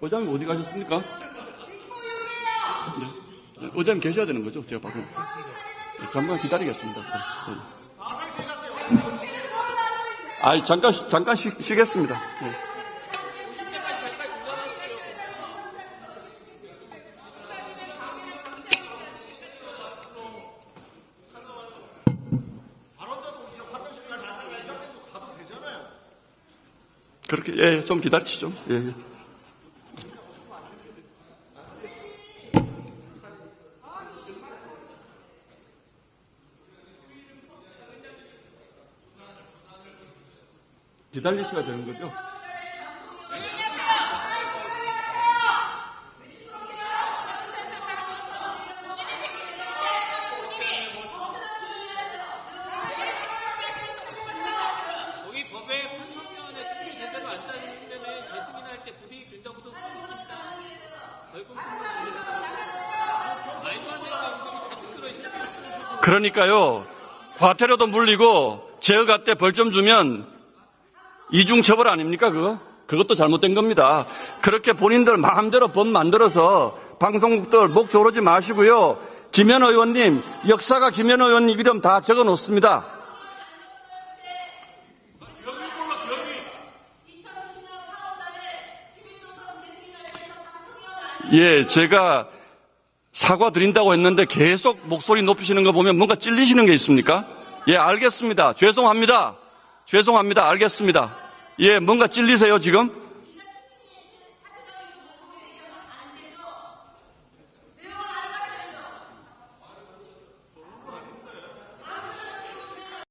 의장님 어디 가셨습니까? 네. 네, 의장님 계셔야 되는 거죠? 제가 봐도. 네, 잠깐 기다리겠습니다. 네. 아이, 잠깐, 쉬- 잠깐 쉬, 쉬겠습니다. 네. 그렇게, 예, 좀 기다리시죠. 예, 기다리셔야 되는 거죠? 거기 법에 판소위원회 특히 제대로 안 따지면 재승인 할 때 불이익 준다고도 쓰고 있습니다. 벌금 말도 안 되는 것이 자주 들어있습니다. 그러니까요, 과태료도 물리고, 제어가 때 벌점 주면 이중 처벌 아닙니까, 그거? 그것도 잘못된 겁니다. 그렇게 본인들 마음대로 법 만들어서 방송국들 목 조르지 마시고요. 김현 의원님, 역사가 김현 의원님 이름 다 적어 놓습니다. 예, 제가 사과드린다고 했는데 계속 목소리 높이시는 거 보면 뭔가 찔리시는 게 있습니까? 예, 알겠습니다. 죄송합니다. 죄송합니다. 알겠습니다. 예, 뭔가 찔리세요, 지금?